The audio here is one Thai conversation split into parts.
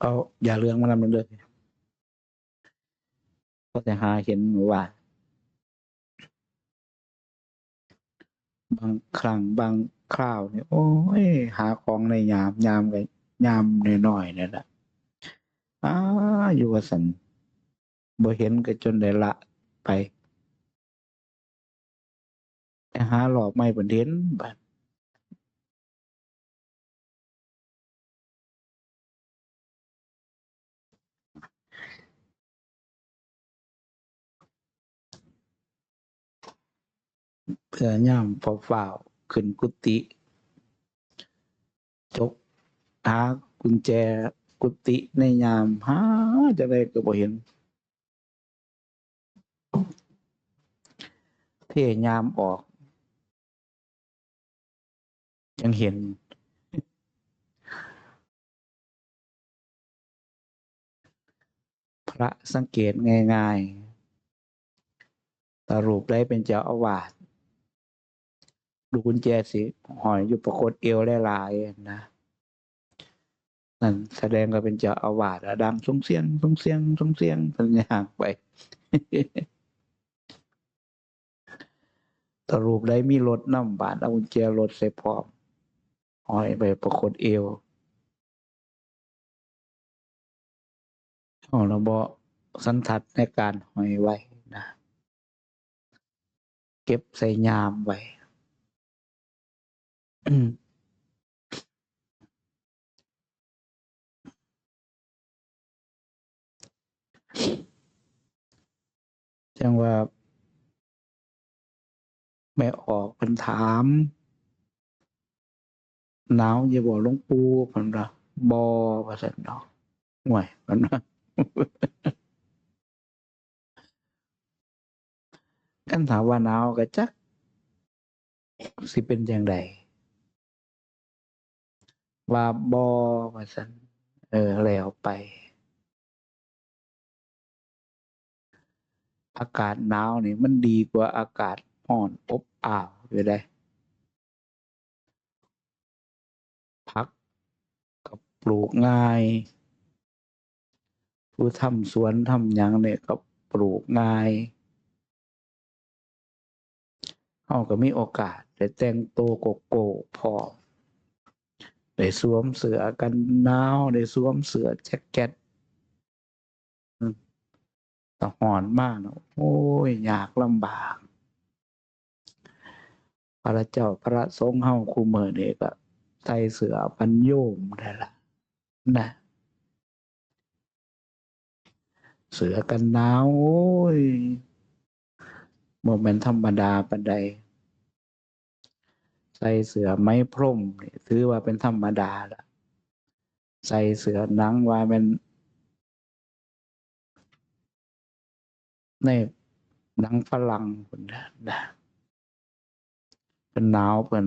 เอาอย่าเรื่องมานำเลยก็จะหาเห็นว่า บางครั้งบางคราวเนี่ยโอ้ยหาของในยามยามกับยามน้อยๆเนี่ยแหละอ้าอยู่ว่าสันบ่เห็นก็จนได้ละไปหาหลอกไม่บนเห็นบัด เพื่อย่ำฝ่าวขึ้นกุฏิจกหากุญแจกุฏิในยามหาจะได้ก็บ่เห็น เที่ยามออก ยังเห็น พระสังเกตง่ายๆตรูปได้เป็นเจ้าอาวาส ดูกุญแจสิหอยอยู่ประคตเอวหลายนะนั่นแสดงก็เป็นเจ้าอาวาสอะดังสงเสียงสงเสียงสงเสียงเป็นยางไปตรูปได้มีรถน้ำบาดเอากุญแจรถใส่พร้อมหอยไปประคตเอวของระบบสันทัดในการหอยไว้นะ เก็บใส่ยามไว้ จังว่า แม่ออกเพิ่นถาม หนาวอย่าบอกหลวงปู่เพิ่นว่า บ่ว่าซั่นดอก ห่วย เพิ่นว่ากันถามว่าหนาวก็จัก สิเป็นจังได ว่าบ่ว่าซั่นเออแล้วไปอากาศหนาวนี่มันดีกว่าอากาศร้อนอบอ้าวอยู่ได้ผักก็ปลูกง่าย ผู้ทำสวนทำหยังเนี่ยก็ปลูกง่ายเฮาก็มีโอกาสได้แต่งตัวโกโก้พร้อม ได้สวมเสื้อกันหนาวได้สวมเสื้อแจ็คเก็ตอืมแต่ร้อนมากเนาะโอ้ยยากลำบาก พระเจ้าพระสงฆ์เฮาคุมื้อนี้ก็ใส่เสื้อพันโยมได้ละนะเสื้อกันหนาวโอ้ยบ่แม่นธรรมดาปานใด ใส่เสื้อไหมพรมถือว่าเป็นธรรมดาล้วใส่เสื้อหนังว่าแม่นในหนังฝรั่งพุ่นน่ะนเพิ่นหนาวเพิ่น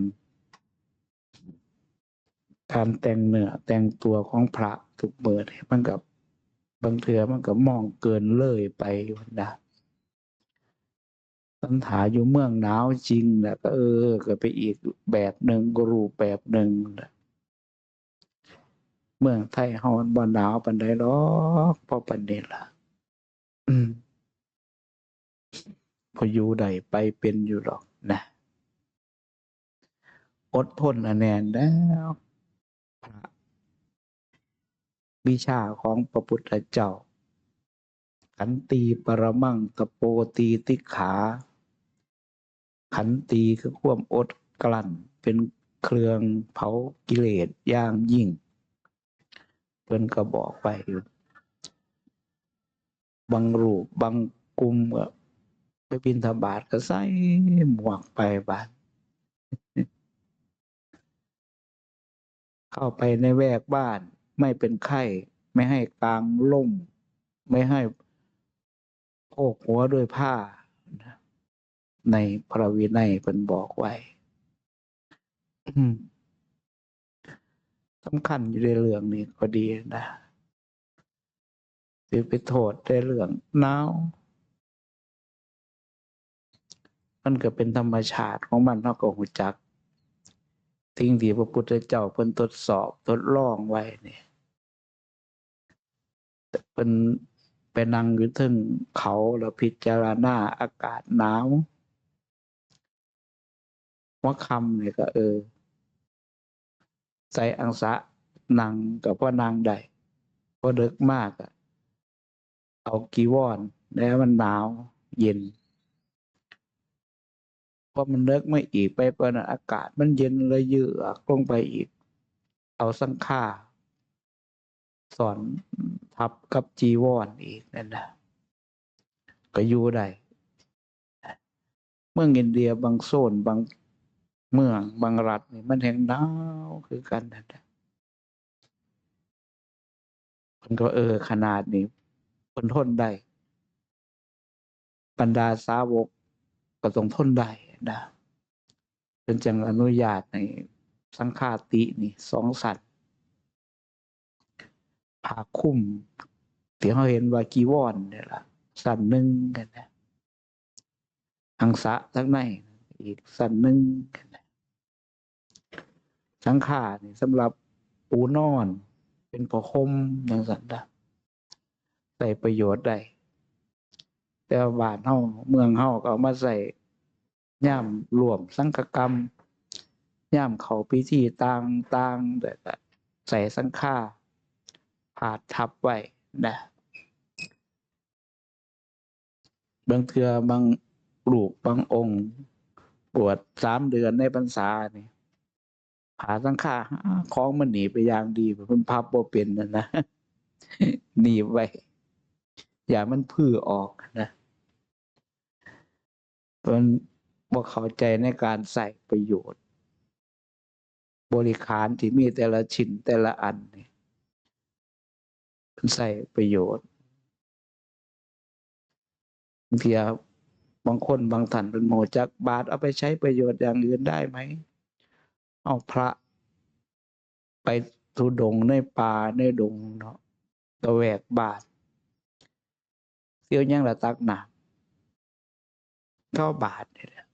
การแต่งเนื้อแต่งตัวของพระทุกมื้อนี่มันก็บบางเทื่อมันก็มองเกินเลยไปพุ่นน่ะ คันถ้าอยู่เมืองหนาวจริงนะก็เออก็ไปอีกแบบหนึ่งก็รูปแบบหนึ่งนะเมืองไทยฮามันบ่หนาวปานใดดอกเพราะปานนี้ล่ะพออยู่ได้ไปเป็นอยู่ดอกนะอดทนอะแน่นแล้วพระวิชาของพระพุทธเจ้าขันตีปรมังตะโปตีติขา ขันตีคือความอดกลั้นเป็นเครื่องเผากิเลสย่างยิ่งเพิ่นก็บอกไว้อยู่บางรูปบางกลุ่มก็ไปบิณฑบาตก็ใส่หมวกไปบาดเข้าไปในแวกบ้าน ไม่เป็นไข้ ไม่ให้กลางร่ม ไม่ให้โพกหัวด้วยผ้า ในพระวินัยเพิ่นบอกไว้สำคัญอยู่ในเรื่องนี้ก็ดีนะสิไปโทษในเรื่องหนาวมันก็เป็นธรรมชาติของมันเฮาก็รู้จักสิ่งที่พระพุทธเจ้าเพิ่นทดสอบทดลองไว้เนี่ยเป็นไปนั่งอยู่ถึงเขาแล้วพิจารณาอากาศหนาว ว่าคำเนี่ยก็เออ ใส่อังสะนางกับพ่อนางใดพอเดึกมากอะเอากีวอนแล้วมันหนาวเย็นพอมันเลิกไม่อีกไปเปิดอากาศมันเย็นเลยเยือกลงไปอีก เอาสังค่าสอนทับกับจีวรออีกนั่นนะก็อยู่ได้ เมืองอินเดียบางโซนบาง เมืองบางรัฐนี่มันแห่งหนาวคือกันนั่นนะมันก็เออขนาดนี้คนทนได้บรรดาสาวกก็ต้องทนได้นะเป็นจังอนุญาตในสังฆาตินี่สองสัตว์ผ่าคุ้มที่เขาเห็นว่ากีวอนเนี่ยล่ะ สันหนึ่งกันนะอังสะทั้งในอีกสันหนึ่งกัน สังขานี่สำหรับปูนอน เป็นผ้าห่มอย่างสันดะใส่ประโยชน์ได้แต่บานเฮาเมืองเฮาก็เอามาใส่ย่ามรวมสังฆกรรมย่ามเขาพิธีต่างๆแต่ใส่สังฆาผาดทับไว้นะบางเทือบางปลูกบางองค์บวชสามเดือนในพรรษานี่ ผาสังฆาของมันหนีไปอย่างดีมันพับบ่เป็นนั่นนะหนีไว้ อย่ามันพื้อออกนะมันบ่เข้าใจในการใส่ประโยชน์ บริขารที่มีแต่ละชิ้นแต่ละอันนี่มันใส่ประโยชน์บางทีบางคนบางท่านเป็นโมจักบาทเอาไปใช้ประโยชน์อย่างอื่นได้ไหม เอาพระ ไปทุดงในป่าในดงเนาะตะแวกบาทเสียวยังละตักหนักเข้าบาทนี่แหละ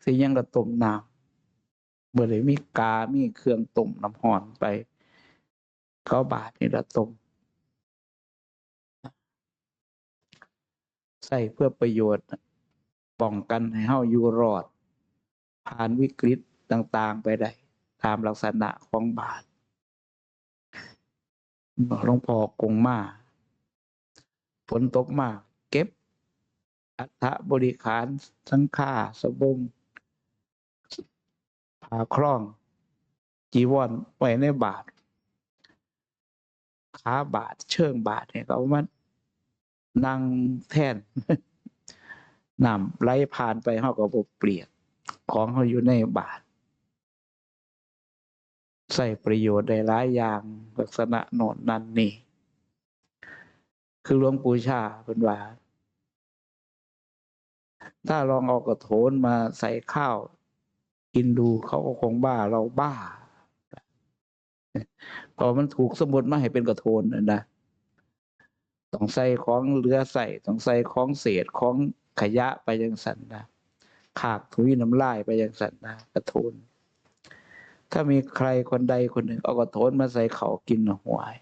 เสียยังละต้มน้ำเมื่อเลยมีกา มีเครื่องต้มน้ำหอนไป เข้าบาทนี่ละต้มใส่เพื่อประโยชน์ป้องกันให้เฮาอยู่รอด ผ่านวิกฤตต่างๆไปได้ ตามลักษณะของบาทหลวงพ่อกงมาฝนตกมากเก็บ อัฐบริขารสังฆาสบงผ่าคล้อง จีวรไว้ในบาทขาบาทเชิงบาทเนี่ยเอามันนั่งแท่นนำไหลผ่านไปเฮาก็บเปลี่ยน ของเฮาอยู่ในบาทใส่ประโยชน์ได้หลายอย่างลักษณะโน่นนั่นนี่ คือหลวงปู่ชาเพิ่นว่า ถ้าลองเอากระโถนมาใส่ข้าว กินดูเขาก็คงบ้าเราบ้าเพอมันถูกสมมติมาให้เป็นกระโถนนะต้องใส่ของเหลือใส่ต้องใส่ของเศษของขยะไปยังสันนะ ขากถุยน้ำลายไปยังสันนะกระโถนถ้ามีใครคนใดคนหนึ่งเอากระโถนมาใส่เขากินหวย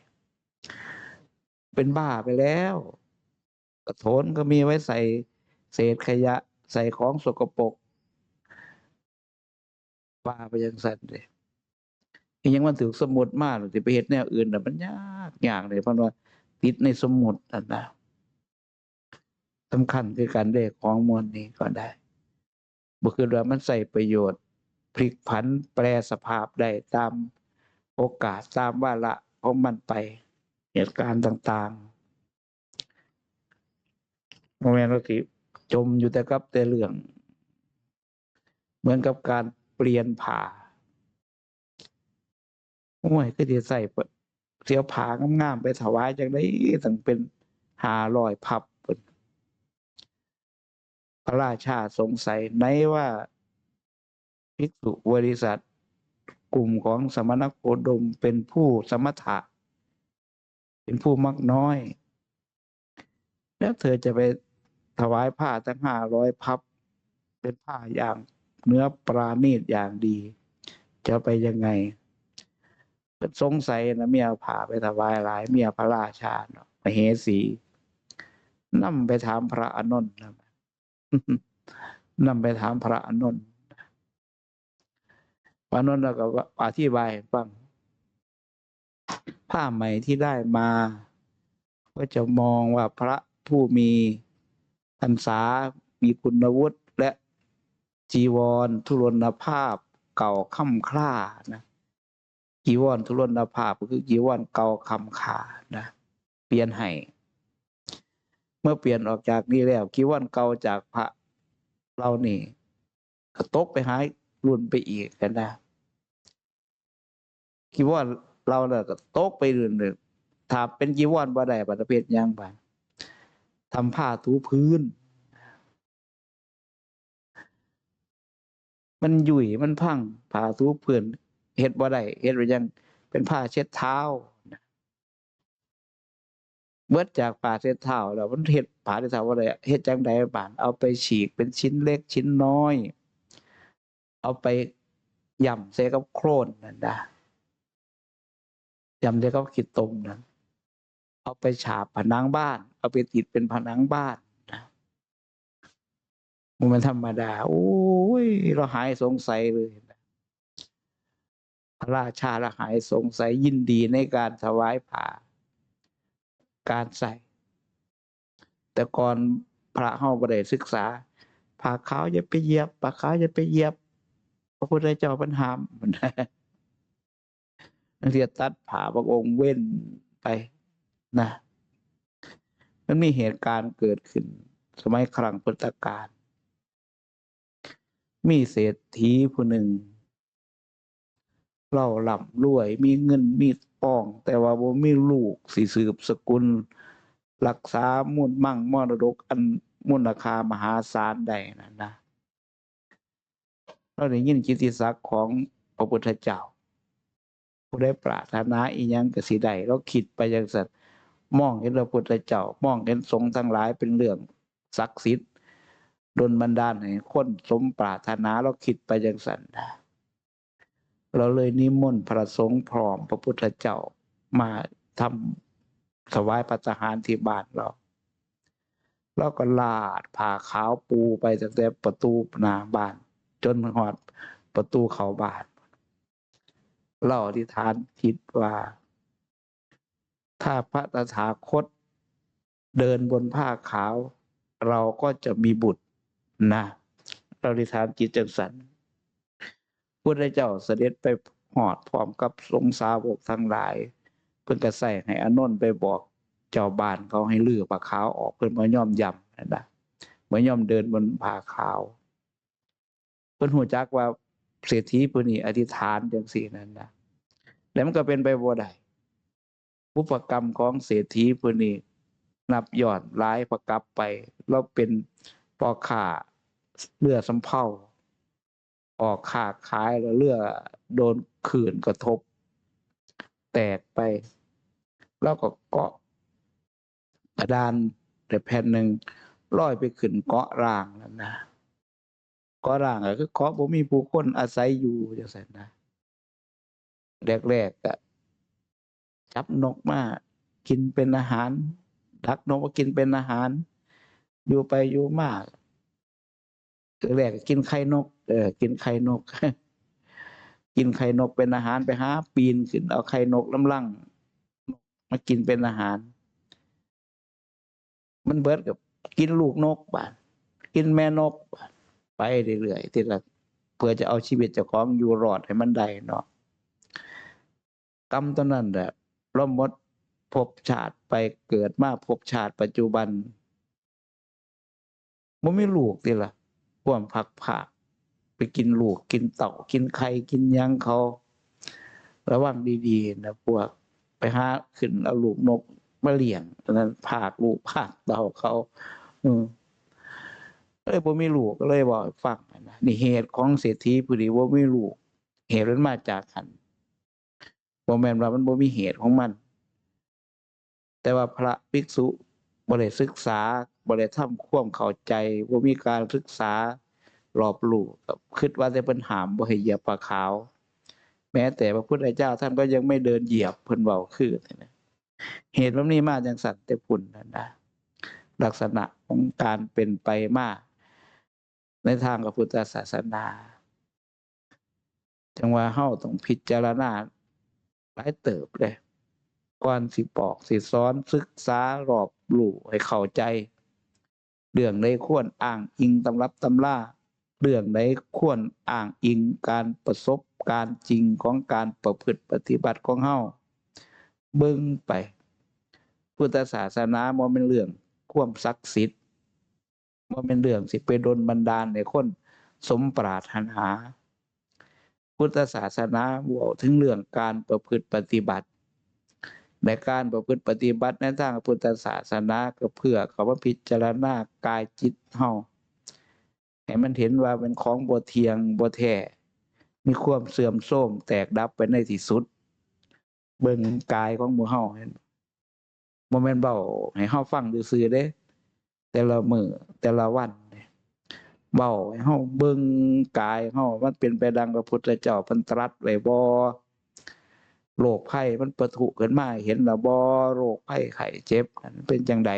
เป็นบ้าไปแล้ว กระโถนก็มีไว้ใส่เศษขยะใส่ของสกปรกบ้าไปยังสันเลยยังมันถือสมุดมากหรือไปเห็ดแนวอื่นแต่มันยากยากเลยเพราะว่าติดในสมุดนั่นนะสำคัญคือการได้ของมวลนี้ก็ได้ บุคือว่ามันใส่ประโยชน์ พลิกผันแปลสภาพได้ตามโอกาสตามว่าระของมันไปเหตุการณ์ต่างๆโมเมนต์ที่จมอยู่แต่กับแต่เรื่อง เหมือนกับการเปลี่ยนผ่าโอ้ยก็จะใส่เสียวผางามๆไปถวายจังได้ตั้งเป็นหาลอยพับ พระราชาสงสัยในว่าภิกษุบริษัท กลุ่มของสมณโคดมเป็นผู้สมถะ เป็นผู้มักน้อย แล้วเธอจะไปถวายผ้าตั้งห้าร้อยพับ เป็นผ้าอย่างเนื้อปราณีตอย่างดี จะไปยังไงเพิ่นสงสัยนะเมียผ้าไปถวายหลายเมียพระราชาเนาะมเหสีนำไปถามพระอนนท์นะ นำไปถามพระอานนท์พระอานนท์ก็อธิบายให้ฟังผ้าใหม่ที่ได้มา ก็จะมองว่าพระผู้มีพรรษา มีคุณวุฒิและจีวรทุรนภาพเก่าค่ำคร่านะจีวรทุรนภาพก็คือจีวรเก่าคำขานะ เปลี่ยนให้ เมื่อเปลี่ยนออกจากนี้แล้วจีวรเก่าจากพระเรานี่ก็ตกไปหายรุ่นไปอีกกันนะจีวรเราเนี่ยก็ตกไปเรื่อยๆถ้าเป็นจีวรบ่ได้ประเภทหยังไปทำผ้าถูพื้น มันหยุ่ยมันพังผ้าถูพื้นเฮ็ดบ่ได้เฮ็ดไว้ยังเป็นผ้าเช็ดเท้า เบิดจากผ้าเช็ดเท้าแล้วมันเฮ็ดผ้าเช็ดเท้าบ่ได้เฮ็ดจังไดบานเอาไปฉีกเป็นชิ้นเล็กชิ้นน้อย เอาไปย่ำใส่กับโครนนั่นนะย่ำใส่กับขี้ตมนั่นเอาไปฉาบผนังบ้าน เอาไปติดเป็นผนังบ้านนะมันธรรมดา โอ้ย เราหายสงสัยเลยพระราชาละหายสงสัยยินดีในการถวายผ่า การใส่ แต่ก่อนพระเฮาบ่ได้ศึกษาผ่าขาวอย่าไปเหยียบผ่าขาวอย่าไปเหยียบ พระพุทธเจ้าปัญหามมันเรียตัดผ่าพระองค์เว้นไปนะมันมีเหตุการณ์เกิดขึ้น สมัยครั้งพุทธกาลมีเศรษฐีผู้หนึ่ง เล่าหล่ำรวย มีเงินมีป้อง แต่ว่าบ่มีลูกสิสืบสกุล รักษามูลมั่งมรดกอันมูลค่ามหาศาลใดนั่นนะเราได้ยินกิติศักดิ์ของพระพุทธเจ้าผู้ได้ปรารถนาอีหยังกสิได้เราคิดไปย่างสัตว์มองเห็นพระพุทธเจ้ามองเห็นสงฆ์ทั้งหลายเป็นเรื่องศักดิ์สิทธิ์ดลบันดาลให้คนสมปรารถนาเราคิดไปย่างสันนะ เราเลยนิมนต์พระสงฆ์พร้อมพระพุทธเจ้ามาทำถวายปัจหารที่บ้านเราแล้วก็ลาดผ่าขาวปูไปตั้งแต่ประตูหน้าบ้าน จนหอดประตูเขาบ้านเราอธิษฐานคิดว่า ถ้าพระตถาคต เดินบนผ้าขาว เราก็จะมีบุตรนะเราอธิษฐานจิตจังสัน พุทธเจ้าเสด็จไปหอดพร้อมกับสงสาวกทั้งหลาย เพิ่นก็ใส่ให้อนนท์ไปบอกเจ้าบ้านเขาให้ลือผ้าขาวออกเพิ่นมาย่อมยำนะนะมาย่อมเดินบนผ้าขาว เพิ่นหูจักว่าเศรษฐีผู้นี้อธิษฐานจังสี่นั่นนะแล้วมันก็เป็นไปบ่ได้บุพกรรมของเศรษฐีผู้นี้นับยอดหลายประกับไป แล้วเป็นปอข่าเรือสำเภา ออกขาขายแล้วเรือโดนขื่นกระทบ แตกไป แล้วก็เกาะกระดานแต่แผ่นหนึ่งลอยไปขึ้นเกาะร่างแล้วนะเกาะร่างก็คือเกาะบ่มีผู้คนอาศัยอยู่จังซั่นนะแรกๆก็จับนกมากินเป็นอาหารดักนกมากินเป็นอาหาร อยู่ไปอยู่มากแรกกินไข่นก เออ กินไข่นก กินไข่นกเป็นอาหารไปหาปีนขึ้นเอาไข่นกลำลังมากินเป็นอาหาร มันเบิดกับกินลูกนกบานกินแม่นกบานไปเรื่อยๆทีละเพื่อจะเอาชีวิตเจ้าของอยู่รอดให้มันได้เนาะกรรมตัวนั้นแหละร่มมดภพชาติไปเกิดมาภพชาติปัจจุบันมันไม่ลูกทีละพ่วมผักผัก ไปกินลูกกินเต่ากินไข่กินยังเขา ระวังดีๆนะพวกไปหาขึ้นเอาลูกนกมาเลี้ยงตอนนั้นผากลูกผากเต่าเขา อืมเลยบ่มีลูกก็เลยบอกฟังนะนี่เหตุของเศรษฐีผู้นี้ว่าไม่ลูก เหตุมันมาจากขันบ่แม่นว่ามันบ่มีเหตุของมัน แต่ว่าพระภิกษุบ่ได้ศึกษาบ่ได้ทำความเข้าใจบ่มีการศึกษา รอบรู้กับคิดว่าแต่เพิ่นหามบ่ให้เหยียบปลาขาว แม้แต่พระพุทธเจ้าท่านก็ยังไม่เดินเหยียบเพิ่นเว้าคือนะเหตุแบบนี้มาจังสัตว์แต่พุ่นนั่นนะลักษณะของการเป็นไปมาก ในทางพระพุทธศาสนา จังว่าเฮาต้องพิจารณาหลายเติบเลยก่อนสิบอกสิสอนศึกษารอบรู้ให้เข้าใจ เรื่องใดควรอ้างอิงตำรับตำรา เรื่องใดควรอ้างอิงการประสบการณ์จริงของการประพฤติปฏิบัติของเฮาเบิ่งไป พุทธศาสนาบ่แม่นเรื่องความศักดิ์สิทธิ์บ่แม่นเรื่องสิไปดลบันดาลให้คนสมปรารถนา พุทธศาสนาเว้าถึงเรื่องการประพฤติปฏิบัติในการประพฤติปฏิบัติในทางพุทธศาสนาก็เพื่อเขาว่าพิจารณากายจิตเฮา ให้มันเห็นว่าเป็นของบ่เทียงบ่แท้มีความเสื่อมโทรมแตกดับไปในที่สุด เบิ่งกายของหมู่เฮาเห็นบ่แม่นเว้าให้เฮาฟังซื่อๆเด้ แต่ละมือแต่ละวันเนี่ยเว้าให้เฮาเบิ่งกายเฮามันเป็นไปดังพระพุทธเจ้าเพิ่นตรัสไว้บ่โรคภัยมันประทุขึ้นมาเห็นแล้วบ่โรคภัยไข้เจ็บเป็นจังได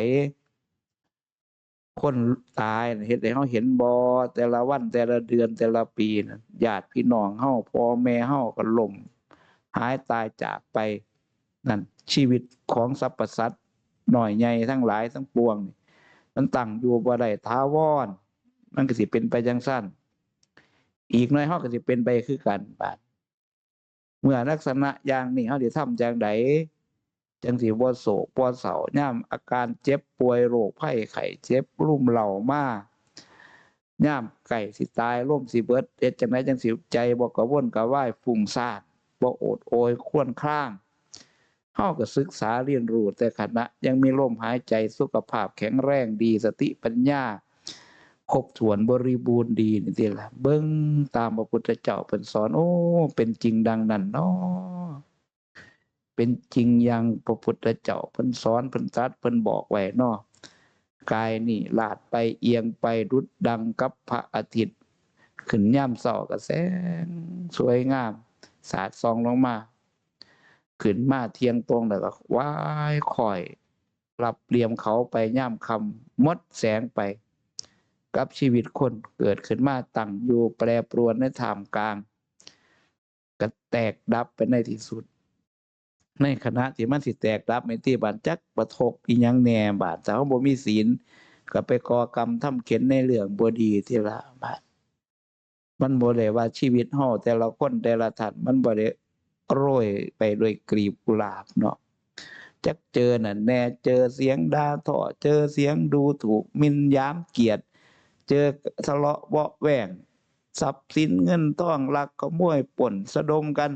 คนตายเฮ็ดให้เฮาเห็นบ่แต่ละวันแต่ละเดือนแต่ละปีนะญาติพี่น้องเฮาพ่อแม่เฮาก็ล้มหายตายจากไปนั่นชีวิตของสรรพสัตว์น้อยใหญ่ทั้งหลายทั้งปวงนี่มันตั้งอยู่บ่ได้ถาวรมันก็สิเป็นไปจังซั่นอีกหน่อยเฮาก็สิเป็นไปคือกันบาดเมื่อลักษณะอย่างนี้เฮาสิทำจังได จังสิบ่โศกบ่เศร้ายามอาการเจ็บป่วยโรคภัยไข้เจ็บรุ่มเร้ามายามใกล้สิตายลมสิเบิดเฮ็ดจังไดจังสิใจบ่กระวนกระวายฟุ้งซ่านบ่โอดโอยควญคร้างเฮาก็ศึกษาเรียนรู้แต่ขณะยังมีลมหายใจสุขภาพแข็งแรงดีสติปัญญาครบถ้วนบริบูรณ์ดีนี่ติละเบิ่งตามพระพุทธเจ้าเพิ่นสอน โอ้ เป็นจริงดังนั้นเนาะ เป็นจริงอย่างพระพุทธเจ้าเพิ่นสอนเพิ่นตรัสเพิ่นบอกไว้เนาะกายนี่ลาดไปเอียงไปดุดดังกับพระอาทิตย์ ขึ้นยามเช้าก็แสง สวยงาม สาดส่องลงมา ขึ้นมาเที่ยงตรงแล้วก็ว้ายค่อยรับเหลี่ยมเขาไปย่ามคำมดแสงไป กับชีวิตคนเกิดขึ้นมาตั้งอยู่แปรปรวนในท่ามกลาง ก็แตกดับไปในที่สุด ในขณะที่มันสิแตกดับในที่บานจักประทบอีหยังแหน่บาดถ้าเฮาบ่มีศีลก็ไปก่อกรรมทำเข็นในเรื่องบ่ดีที่ละบาดมันบ่ได้ว่าชีวิตเฮาแต่ละคนแต่ละท่านมันบ่ได้โรยไปด้วยกลีบกุหลาบเนาะจักเจอนั่นแน่เจอเสียงด่าทอเจอเสียงดูถูกมินยามเกียรติเจอทะเลาะเบาะแวงทรัพย์สินเงินทองลักขโมยป่นสะดมกัน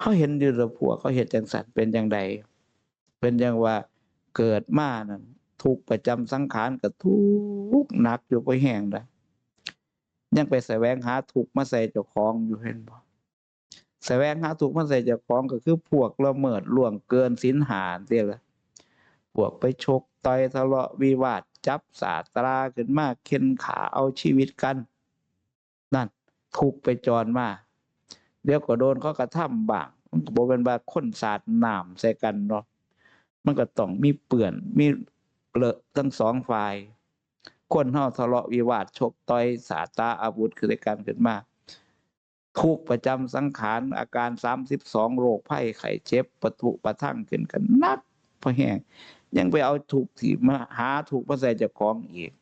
เขาเห็นอยู่แล้วพวกเขาเฮ็ดจังสันเป็นจังใดเป็นจังว่าเกิดมานั่นทุกประจำสังขารก็ทุกข์หนักอยู่บ่แห้งดะยังไปแสวงหาทุกมาใส่เจ้าของอยู่เห็นบ่แสวงหาทุกมาใส่เจ้าของก็คือพวกละเมิดล่วงเกินศีลหาเด้ล่ะพวกไปชกต่อยทะเลาะวิวาทจับสาตราขึ้นมาเข็นขาเอาชีวิตกัน นั่นทุกไปจรมา เดี๋ยวก็โดนเขากระทำบ้างมันก็บ่เป็นว่าคนสาดน้ำใส่กันเนาะมันก็ต้องมีเปื้อนมีเลอะทั้งสองฝ่ายคนเฮาทะเลาะวิวาทชกต่อยสาตาอาวุธคือกันขึ้นมาทุกประจำสังขารอาการ32โรคภัยไข้เจ็บปะทุประทั่งขึ้นกันนักพอแห้งยังไปเอาทุกที่มาหาทุกข์มาใส่เจ้าของอีก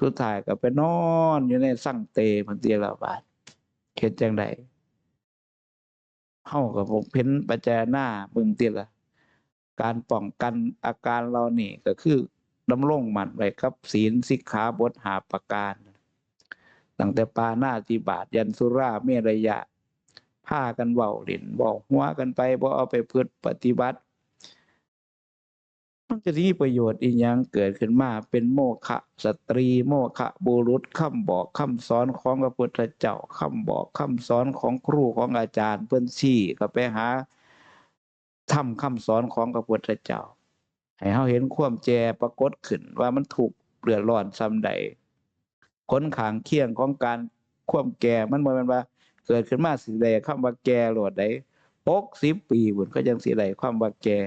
สุดท้ายก็ไปนอนอยู่ในสั่งเตพันเตียละบาทเฮ็ดจังได เฮากับผมเพ้นปัจจารณาเบิ่งติละการป้องกันอาการเรานี่ก็คือดำรงมันไว้กับ ศีลสิกขาบทหาประการตั้งแต่ปาหน้าติบาทยันสุราเมรยะพากันเว้าเล่นบอกหัวกันไปบ่เอาไปพืชปฏิบัติ มันจะมีประโยชน์อีหยังเกิดขึ้นมาเป็นโมฆะสตรี โมฆะบุรุษคำบอกคำสอนของพระพุทธเจ้าคำบอกคำสอนของครูของอาจารย์เพิ่อนชี้ก็ไปหาทำคำสอนของพระพุทธเจ้า ให้เฮาเห็นความแจปรากฏขึ้นว่ามันถูกเดือดร้อนซ้ำใดผลข้างเคียงของการความแก่มันบ่แม่นว่า เกิดขึ้นมาสิได้คำว่าแก่โลดได้60ปีพุ่นก็ยังสิได้ความว่าแก่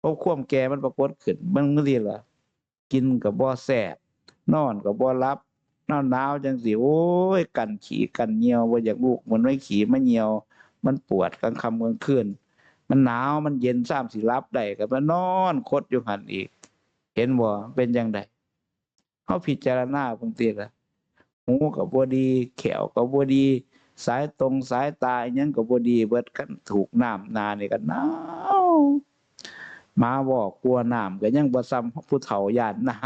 เพราะความแก่มันปรากฏขึ้นมันจังซี่ล่ะกินก็บ่แซ่บนอนก็บ่หลับหนาวๆจังสิโอ้ยกันขี้กันเหงี่ยวบ่อยากลุกมันไม่ขี้มาเหงี่ยว มันปวดกลางค่ำกลางคืนมันหนาวมันเย็นซ้ำสิหลับได้ก็มานอนคดอยู่หันอีก เห็นบ่เป็นจังไดเฮาพิจารณาบิ่งติล่ะหูก็บ่ดี แขวก็บ่ดี สายตรงสายตาอิหยังก็บ่ดี เบิดกันถูกน้ำนานี่ก็หนาว หมาบอกกลัวน้ำก็ยังบ่ซ้ำผู้เฒ่าย่านน้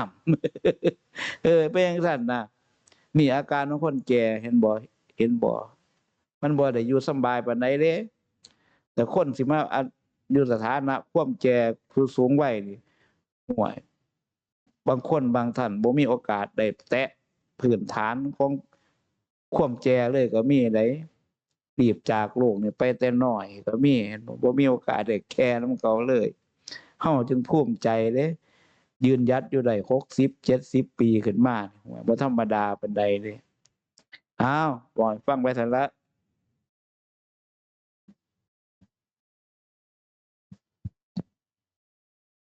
ำเออเป็นจังซั่นนะนี่อาการของคนแก่เห็นบ่เห็นบ่มันบ่ได้อยู่สบายปานใดเด้แต่คนสิมาอยู่สถานะความแก่ผู้สูงวัยนี่ห่วย บางคนบางท่านบ่มีโอกาสได้แตะพื้นฐานของความแก่เลยก็มีได้รีบจากโลกนี่ไปแต่น้อยก็มีเห็นบ่บ่มีโอกาสได้แก่น้ำเขาเลย เฮาจึงภูมิใจเลยยืนยัดอยู่ได้หกสิบเจ็ดสิบปีขึ้นมาบ่ธรรมดาปานใดเลยอ้าวปล่อยฟังไปซั่นละ